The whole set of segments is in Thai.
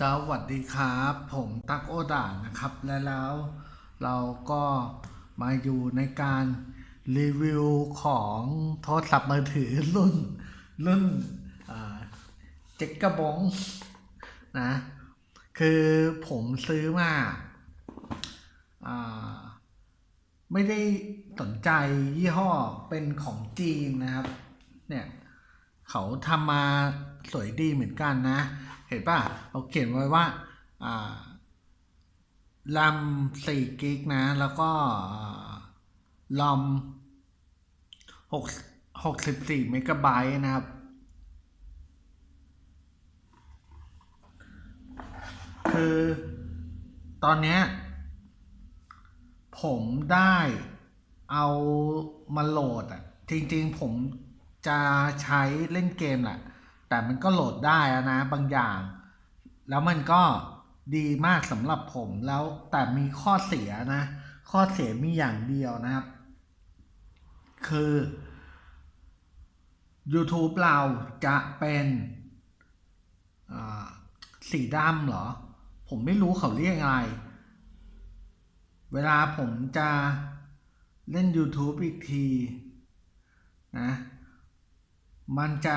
สวัสดีครับ ผมตั๊กโอดานะครับ และแล้วเราก็มาอยู่ในการรีวิวของโทรศัพท์มือถือรุ่น รุ่นเจ็กกระบองนะ คือผมซื้อมาอาไม่ได้สนใจยี่ห้อเป็นของจีนนะครับ เนี่ย เขาทำมาสวยดีเหมือนกันนะ ห็นป่ะเขาเขียนไว้ว่าลำสี่กิกนะ แล้วก็ลอมหกหกสิบสี่เมกะไบต์นะครับ คือตอนนี้ผมได้เอามาโหลดอะ จริงๆผมจะใช้เล่นเกมแหละ แต่มันก็โหลดได้อะนะบางอย่าง แล้วมันก็ดีมากสำหรับผมแล้วแต่มีข้อเสียนะ ข้อเสียมีอย่างเดียวนะครับ คือ YouTube เราจะเป็นสีดำเหรอ ผมไม่รู้เขาเรียกอะไร เวลาผมจะเล่น YouTube อีกทีนะ มันจะ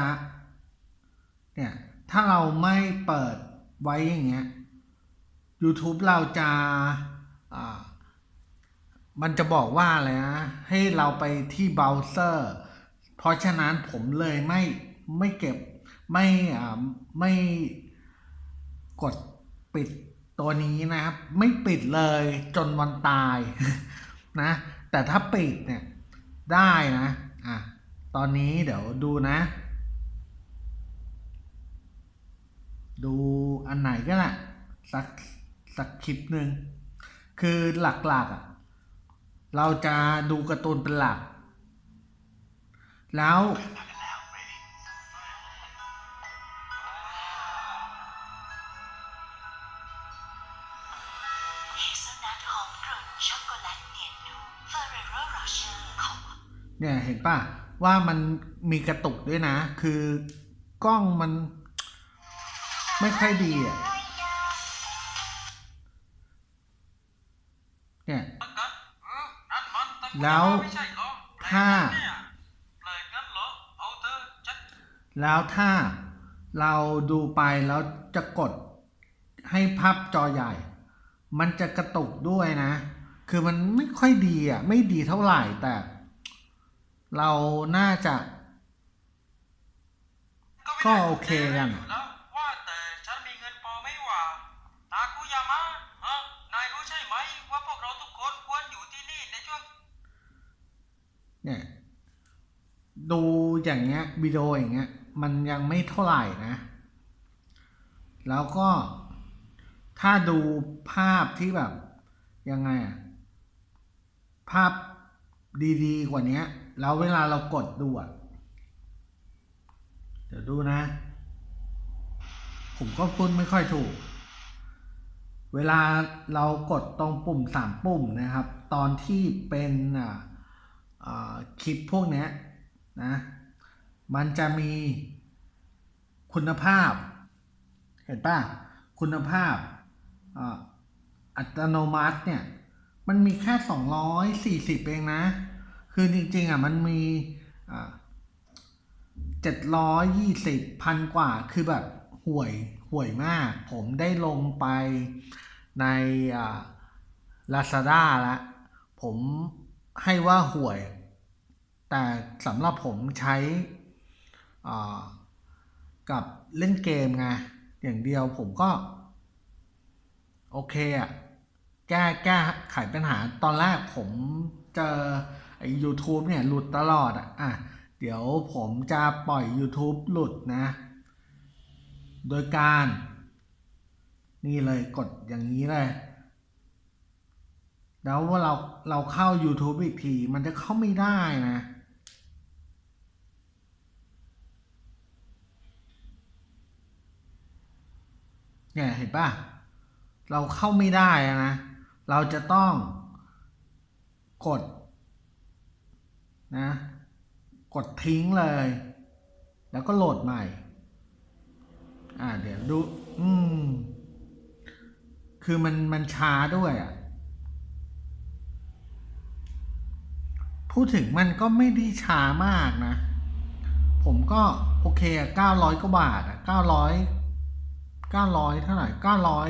เนี่ย ถ้าเราไม่เปิดไว้อย่างเงี้ย YouTube เราจะอ่ามันจะบอกว่าอะไรนะให้เราไปที่เบราว์เซอร์ เพราะฉะนั้นผมเลยไม่ไม่เก็บไม่อ่ไม่กดปิดตัวนี้นะครับ ไม่ปิดเลยจนวันตายนะ แต่ถ้าปิดเนี่ยได้นะ อะ ตอนนี้เดี๋ยวดูนะ ดูอันไหนก็แหละสักสักคลิปหนึ่งคือหลักๆอะเราจะดูการ์ตูนเป็นหลัก แล้วเฮเซลนัทหอมกรุ่นช็อกโกแลตเนียนนุ่มเฟอร์เรโรโรเชอร์ของเนี่ยเห็นป่ะ ว่ามันมีกระตุกด้วยนะ คือกล้องมัน ไม่ค่อยดีอะเนี่ยแล้วถ้า แล้วถ้าเราดูไปแล้วจะกดให้พับจอใหญ่ มันจะกระตุกด้วยนะ คือมันไม่ค่อยดีอะ ไม่ดีเท่าไหร่แต่ เราน่าจะ ก็โอเคกัน ว่าแต่ฉันมีเงินพอไหม่หว่าตาคุยามะฮะนายรู้ใช่ไหมว่าพวกเราทุกคนควรอยู่ที่นี่ในช่วง เนี่ยดูอย่างเงี้ยวิดีโออย่างเงี้ยมันยังไม่เท่าไหร่นะ แล้วก็ถ้าดูภาพที่แบบยังไงอะภาพดีๆ กว่านี้แล้วเวลาเรากดดูอะเดี๋ยวดูนะ ผมก็พูดไม่ค่อยถูก เวลาเรากดตรงปุ่มสามปุ่มนะครับ ตอนที่เป็นอ่าอ่า คลิปพวกเนี้ยนะมันจะมีคุณภาพ เห็นป่ะ คุณภาพอ,อัตโนมัติเนี่ย มันมีแค่สองร้อยสี่สิบเองนะ คือจริงๆอะมันมีเจ็ดร้อยยี่สิบพันกว่า คือแบบห่วยห่วยมาก ผมได้ลงไปในอ่า Lazada แล้วผมให้ว่าห่วย แต่สำหรับผมใช้กับเล่นเกมไงอย่างเดียวผมก็ โอเคอะแก้แก้ไขปัญหาตอนแรกผมเจอไอ้ YouTube เนี่ย หลุดตลอดอะอะ เดี๋ยวผมจะปล่อย YouTube หลุดนะ โดยการ นี่เลยกดอย่างนี้เลย แล้วว่าเราเราเข้า YouTube อีกที มันจะเข้าไม่ได้นะ เนี่ยเห็นป่ะ เราเข้าไม่ได้อะนะ เราจะต้องกดนะ กดทิ้งเลย แล้วก็โหลดใหม่ อ่าเดี๋ยวดู อืม คือมันมันช้าด้วยอะพูดถึงมันก็ไม่ได้ช้ามากนะ ผมก็โอเคอะเก้าร้อยกว่าบาทอะ เก้าร้อยเท่าไหร่เก้าร้อย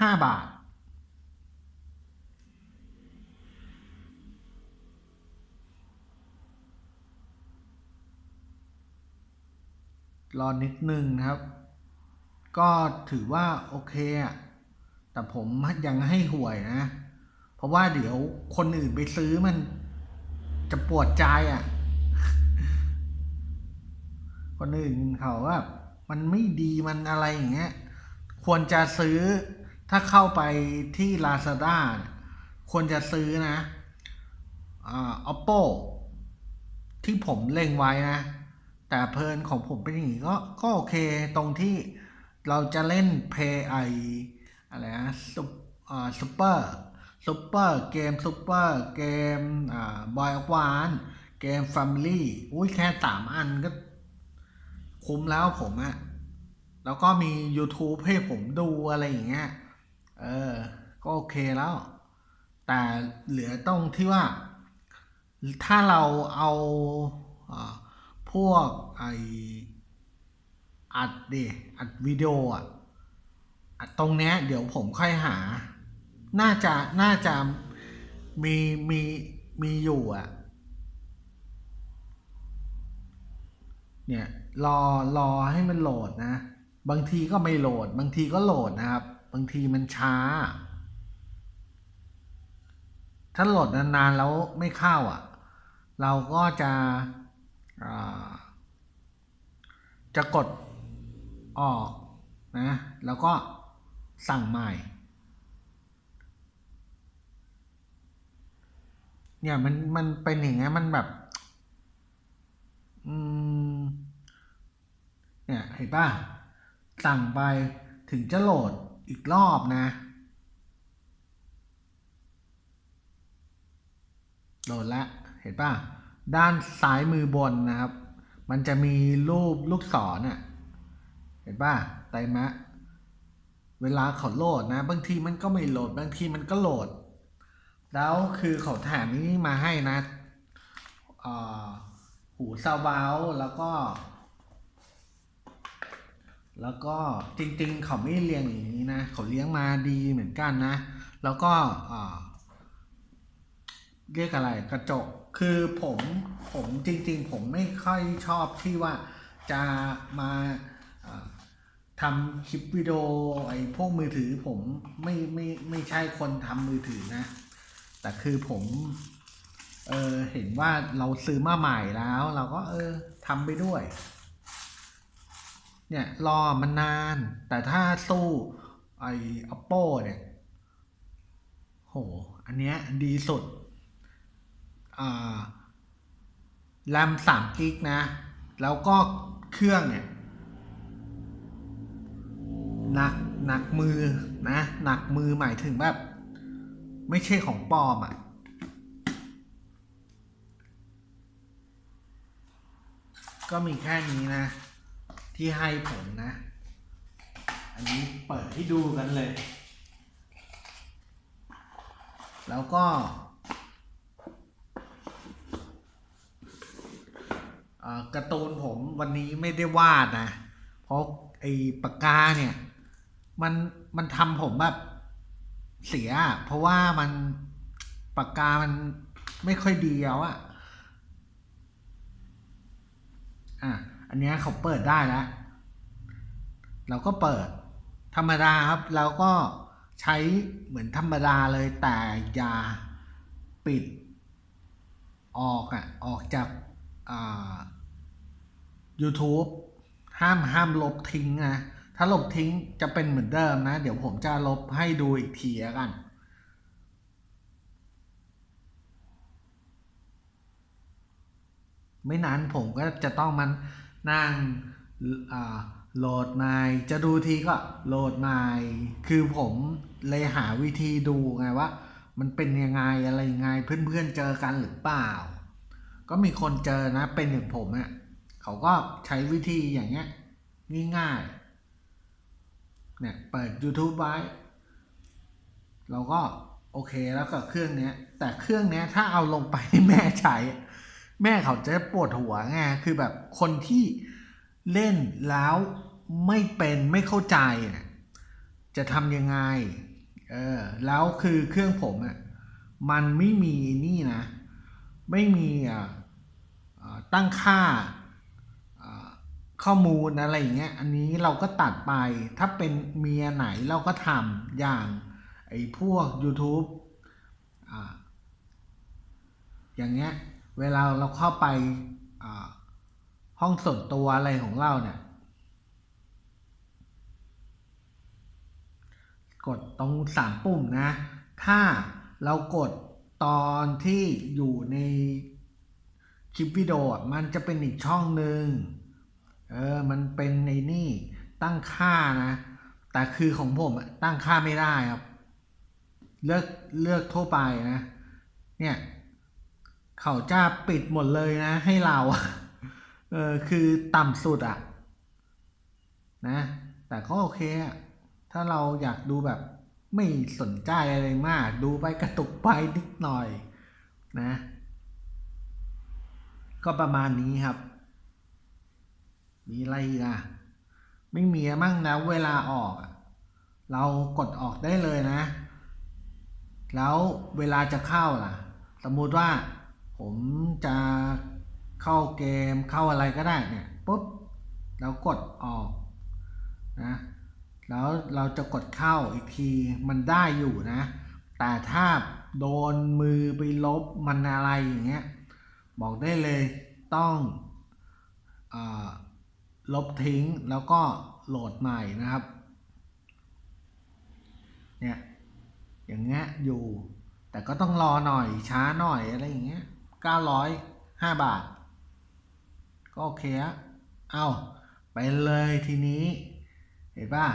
ห้าบาท รอนิดนึงนะครับ ก็ถือว่าโอเคอะแต่ผมยังให้หวยนะ เพราะว่าเดี๋ยวคนอื่นไปซื้อมันจะปวดใจอะ่ะ คนอื่นเขาว่า มันไม่ดีมันอะไรอย่างเงี้ยควรจะซื้อถ้าเข้าไปที่ Lazada ควรจะซื้อนะอ่า oppo ที่ผมเล็งไว้นะ แต่เพลินของผมเป็นอย่างนี้ก็ก็โอเคตรงที่เราจะเล่นเพย์ไออะไรนะซุปอ่าซุปเปอร์ซุปเปอร์เกมซุปเปอร์เกมอ่าบอยอวานเกมแฟมิลี่อุ้ยแค่สามอันก็ คุ้มแล้วผมอะแล้วก็มี YouTube ให้ผมดูอะไรอย่างเงี้ย เออ ก็โอเคแล้ว แต่เหลือตรงที่ว่า ถ้าเราเอาอาพวกไออัดดิอัดวิดีโออะอัดตรงเนี้ย เดี๋ยวผมค่อยหา น่าจะ น่าจะมี มี มีอยู่อะ เนี่ยรอรอให้มันโหลดนะ บางทีก็ไม่โหลด บางทีก็โหลดนะครับ บางทีมันช้า ถ้าโหลดนานๆแล้วไม่เข้าอะ เราก็จะจะกดออกนะ แล้วก็สั่งใหม่ เนี่ยมันมันเป็นอย่างเงี้ยมันแบบ อืม เนี่ยเห็นป่ะสั่งไปถึงจะโหลดอีกรอบนะ โหลดแล้วเห็นป่ะ ด้านซ้ายมือบนนะครับ มันจะมีรูปลูกศรอะเห็นป่ะไตรมะ เวลาเขาโหลดนะ บางทีมันก็ไม่โหลด บางทีมันก็โหลด แล้วคือเขาแถมนี้มาให้นะหูซาวเบาแล้วก็ แล้วก็จริงๆ เขาไม่เลี้ยงอย่างนี้นะ เขาเลี้ยงมาดีเหมือนกันนะ แล้วก็เรียกอะไรกระจก คือผมผมจริงๆ ผมไม่ค่อยชอบที่ว่าจะมาอ่าทำคลิปวิดีโอไอ้พวกมือถือผมไม่ไม่ไม่ใช่คนทำมือถือนะ แต่คือผมเออเห็นว่าเราซื้อมาใหม่แล้ว เราก็เออทำไปด้วย เนี่ยรอมันนาน แต่ถ้าสู้ไอ้ oppo เนี่ยโหอันเนี้ยดีสุดอ่าแรมสามกิกนะ แล้วก็เครื่องเนี่ยหนักหนักมือนะหนักมือหมายถึงแบบ ไม่ใช่ของปลอมอะ่ะก็มีแค่นี้นะ ที่ให้ผมนะ อันนี้เปิดให้ดูกันเลย แล้วก็ กร์ตูนผมวันนี้ไม่ได้วาดนะ เพราะไอ้ปากกาเนี่ย มันมันทำผมแบบเสีย เพราะว่ามันปากกามันไม่ค่อยดีแล้วอะอะ อันเนี้ยเขาเปิดได้แล้ว เราก็เปิด ธรรมดาครับ เราก็ใช้เหมือนธรรมดาเลยแต่อย่าปิดออกอะ ออกจากอ่า YouTube ห้ามห้ามลบทิ้งนะ ถ้าลบทิ้งจะเป็นเหมือนเดิมนะ เดี๋ยวผมจะลบให้ดูอีกทีแล้วกันไม่นานผมก็จะต้องมัน นั่งโหลดใหม่จะดูทีก็โหลดใหม่คือผมเลยหาวิธีดูไงว่า มันเป็นยังไงอะไรยังไงเพื่อนๆเจอกันหรือเปล่า ก็มีคนเจอนะเป็นอย่างผมอะ่ะเขาก็ใช้วิธีอย่างเงี้ยง่ายๆเนี่ยเปิด YouTube ไว้เราก็โอเคแล้วกับเครื่องเนี้ย แต่เครื่องเนี้ยถ้าเอาลงไปแม่ใช้ แม่เขาจะปวดหัวไงคือแบบคนที่เล่นแล้วไม่เป็นไม่เข้าใจจะทำยังไงเออแล้วคือเครื่องผมอะมันไม่มีนี่นะ ไม่มีอ่าตั้งค่าอ่าข้อมูลอะไรอย่างเงี้ย อันนี้เราก็ตัดไป ถ้าเป็นเมียไหนเราก็ทำอย่างไอ้พวก YouTube อ่าอย่างเงี้ย เวลาเราเข้าไปห้องส่วนตัวอะไรของเราเนี่ย กดตรงสามปุ่มนะ ถ้าเรากดตอนที่อยู่ในคลิปวิดีโอมันจะเป็นอีกช่องหนึ่งเออ มันเป็นในนี่ตั้งค่านะ แต่คือของผมตั้งค่าไม่ได้ครับ เลือกเลือกทั่วไปนะ เนี่ย เขาจะปิดหมดเลยนะ ให้เรา เออคือต่ำสุดอะนะ แต่ก็โอเคอะถ้าเราอยากดูแบบไม่สนใจอะไรมาก ดูไปกระตุกไปนิดหน่อยนะ ก็ประมาณนี้ครับ มีอะไรอีกอะไม่มีมั่งนะเวลาออก เรากดออกได้เลยนะ แล้วเวลาจะเข้าล่ะ สมมุติว่า ผมจะเข้าเกมเข้าอะไรก็ได้เนี่ยปุ๊บเรากดออกนะแล้วเราจะกดเข้าอีกทีมันได้อยู่นะ แต่ถ้าโดนมือไปลบมันอะไรอย่างเงี้ยบอกได้เลยต้องอลบทิ้งแล้วก็โหลดใหม่นะครับเนี่ยอย่างเงี้ยอยู่ แต่ก็ต้องรอหน่อยช้าหน่อยอะไรอย่างเงี้ย เก้าร้อยห้าบาท ก็โอเคอะเอาไปเลยทีนี้ เห็นป่ะ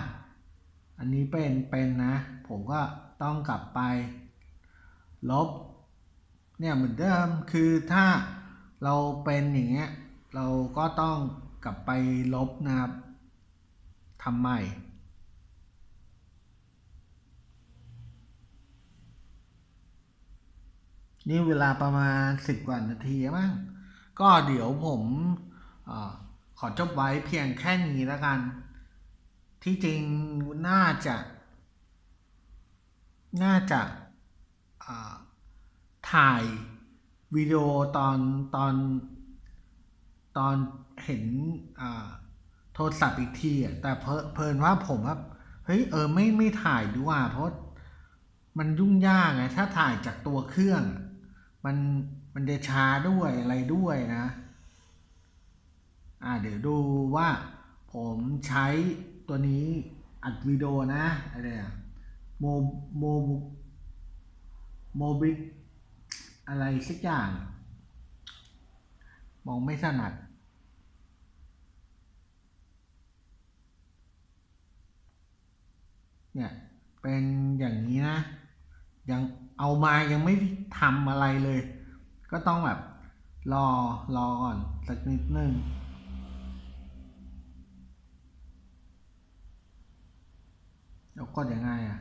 อันนี้เป็นเป็นนะ ผมก็ต้องกลับไป ลบ เนี่ยเหมือนเดิม คือถ้าเราเป็นอย่างเงี้ย เราก็ต้องกลับไปลบนะครับทำใหม่ นี่เวลาประมาณสิบกว่านาทีมั้งก็เดี๋ยวผมอขอจบไว้เพียงแค่นี้แล้วกัน ที่จริงน่าจะ น่าจะาถ่ายวิดีโอตอนตอนตอนเห็นโทรศัพท์อีกทีอะแต่เพเพลินว่าผมว่าเฮ้ยเออไม่ไม่ถ่ายดีกว่าเพราะมันยุ่งยากไงถ้าถ่ายจากตัวเครื่อง มันมันจะช้าด้วยอะไรด้วยนะ อ่าเดี๋ยวดูว่าผมใช้ตัวนี้อัดวิดีโอนะอะไรอะโมโมโมบิอะไรสักอย่าง มองไม่ถนัดเนี่ย เป็นอย่างนี้นะ ยังเอามายังไม่ทำอะไรเลย ก็ต้องแบบรอรอก่อนสักนิดนึงแล้วก็ยังไงอะ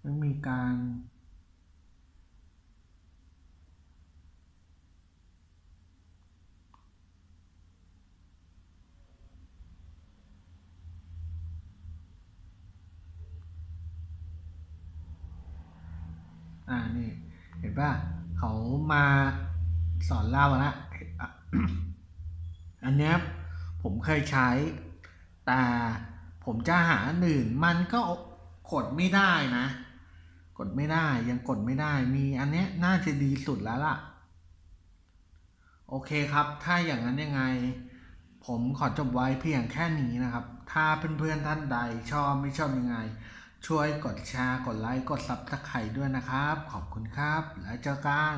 ไม่มีการ อ่านี่ เห็น ป่ะเขามาสอนเล่าแล้วอะอันเนี้ยผมเคยใช้ แต่ผมจะหาอันอื่นมันก็กดไม่ได้นะ กดไม่ได้ยังกดไม่ได้ มีอันเนี้ยน่าจะดีสุดแล้วล่ะ โอเคครับ ถ้าอย่างนั้นยังไง ผมขอจบไว้เพียงแค่นี้นะครับ ถ้าเพื่อนๆท่านใดชอบไม่ชอบยังไง ช่วยกดแชร์ กดไลค์ กดซับสไครต์ด้วยนะครับ ขอบคุณครับ แล้วเจอกัน